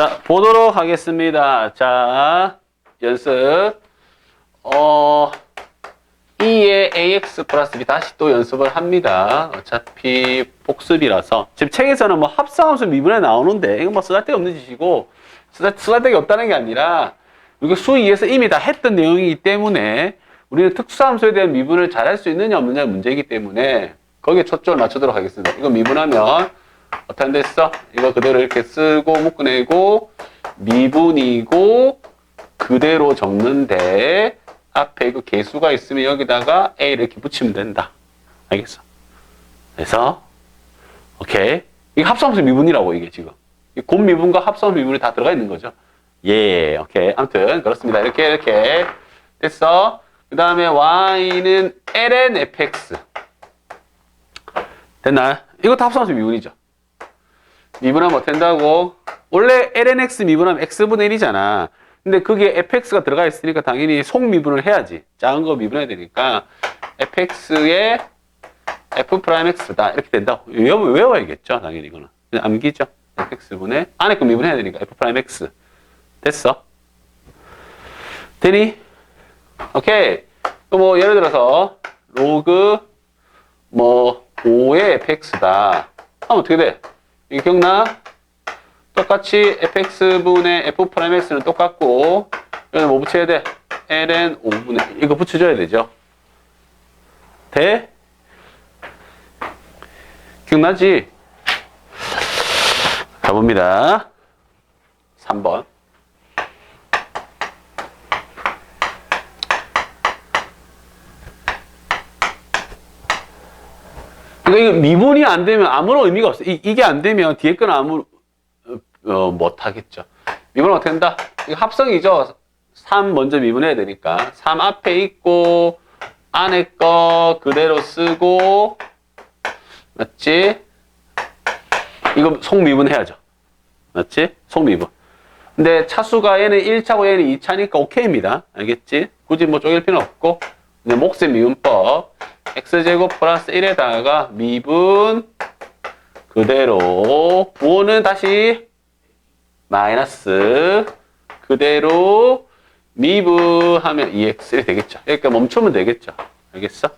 자, 보도록 하겠습니다. 자, 연습. 어, 2의 ax 플러스 b 다시 또 연습을 합니다. 어차피 복습이라서. 지금 책에서는 뭐 합성함수 미분에 나오는데, 이건 뭐 쓰잘데기 없는 짓이고, 쓰잘, 쓰잘데기 없다는 게 아니라, 이거 수 2에서 이미 다 했던 내용이기 때문에, 우리는 특수함수에 대한 미분을 잘 할 수 있느냐 없느냐 문제이기 때문에, 거기에 초점을 맞추도록 하겠습니다. 이거 미분하면, 어떻게 됐어? 이거 그대로 이렇게 쓰고 묶어내고 미분이고 그대로 적는데 앞에 이거 개수가 있으면 여기다가 a 이렇게 붙이면 된다. 알겠어? 그래서 오케이 이게 합성함수 미분이라고 이게 지금 이 곱미분과 합성함수 미분이 다 들어가 있는 거죠. 예, 오케이. 아무튼 그렇습니다. 이렇게 이렇게 됐어. 그 다음에 y는 ln fx 됐나요? 이것도 합성함수 미분이죠. 미분하면 어떻게 된다고? 원래 lnx 미분하면 x분의 1이잖아. 근데 그게 fx가 들어가 있으니까 당연히 속미분을 해야지. 작은 거 미분해야 되니까 fx의 f'x다. 이렇게 된다. 외워, 외워야겠죠. 당연히 이거는. 암기죠. fx분의 안에 거 미분해야 되니까 f'x. 됐어. 되니? 오케이. 또 뭐 예를 들어서 로그 뭐 5의 fx다. 하면 어떻게 돼? 이게 기억나? 똑같이 fx분의 f'x는 똑같고 여기 뭐 붙여야 돼? ln 5분의 1 이거 붙여줘야 되죠. 돼? 기억나지? 가봅니다. 3번. 그러니까 이거 미분이 안 되면 아무런 의미가 없어. 이, 이게 안 되면 뒤에 거는 아무, 어, 못 하겠죠. 미분은 어떻게 된다? 이거 합성이죠. 3 먼저 미분해야 되니까. 3 앞에 있고, 안에 거 그대로 쓰고, 맞지? 이거 속미분 해야죠. 맞지? 속미분. 근데 차수가 얘는 1차고 얘는 2차니까 오케이입니다. 알겠지? 굳이 뭐 쪼갤 필요는 없고. 이제 목세 미분법. X제곱 플러스 1에다가 미분 그대로 부호는 다시 마이너스 그대로 미분하면 2x 이렇게 되겠죠. 그러니까 멈추면 되겠죠. 알겠어?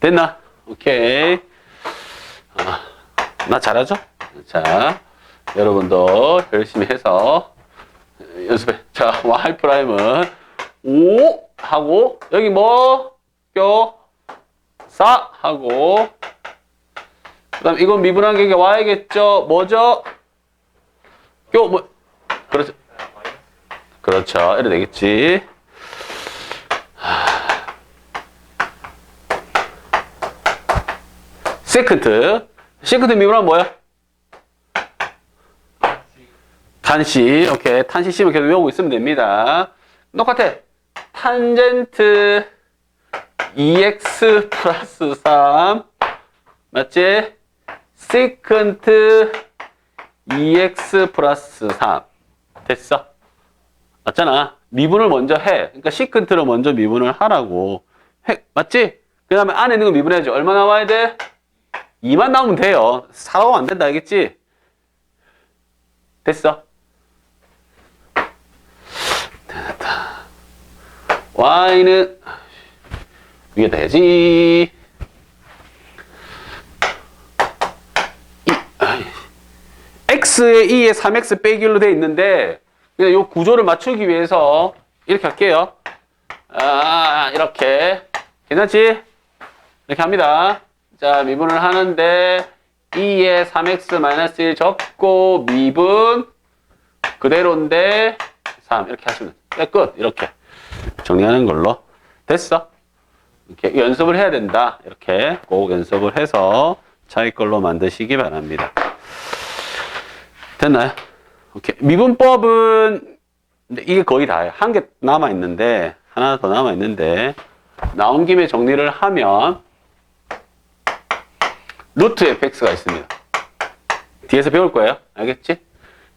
됐나? 오케이. 아, 나 잘하죠? 자, 여러분도 열심히 해서 연습해. 자, y 프라임은 5 하고 여기 뭐 껴? 4 하고 그 다음 이건 미분한 게 y겠죠. 뭐죠? 교 뭐? 그렇죠. 그렇죠. 이래 되겠지. 세컨트. 세컨트 미분하면 뭐야? 탄시. 오케이. 탄시 씨만 계속 외우고 있으면 됩니다. 똑같아. 탄젠트 2x 플러스 3 맞지? 세컨트 2x 플러스 3 됐어? 맞잖아 미분을 먼저 해 그러니까 시컨트를 먼저 미분을 하라고 해, 맞지? 그 다음에 안에 있는 거 미분해야지 얼마 나와야 돼? 2만 나오면 돼요 4가 안 된다 알겠지? 됐어? y는 위에 돼야지. 이, 아이, x에 2에 3x 빼기 1로 되어 있는데 그냥 이 구조를 맞추기 위해서 이렇게 할게요. 아, 이렇게. 괜찮지? 이렇게 합니다. 자, 미분을 하는데 2에 3x 1 적고 미분 그대로인데 3 이렇게 하시면 돼. 끝. 이렇게 정리하는 걸로. 됐어? 이렇게 연습을 해야 된다. 이렇게 꼭 연습을 해서 자기 걸로 만드시기 바랍니다. 됐나요? 오케이. 미분법은 이게 거의 다예요. 한 개 남아 있는데 하나 더 남아 있는데 나온 김에 정리를 하면 루트 fx가 있습니다. 뒤에서 배울 거예요. 알겠지?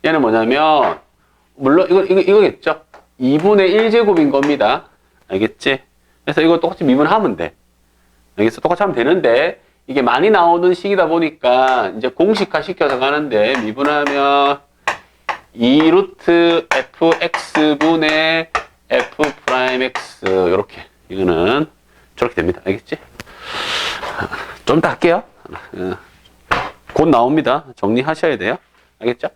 얘는 뭐냐면 물론 이거 이거 이거겠죠. 2분의 1제곱인 겁니다. 알겠지? 그래서 이거 똑같이 미분하면 돼. 여기서 똑같이 하면 되는데 이게 많이 나오는 식이다 보니까 이제 공식화 시켜서 가는데 미분하면 e 2루트 fx분의 f'x, 이렇게 이거는 저렇게 됩니다. 알겠지? 좀 더 할게요. 어. 곧 나옵니다. 정리하셔야 돼요. 알겠죠?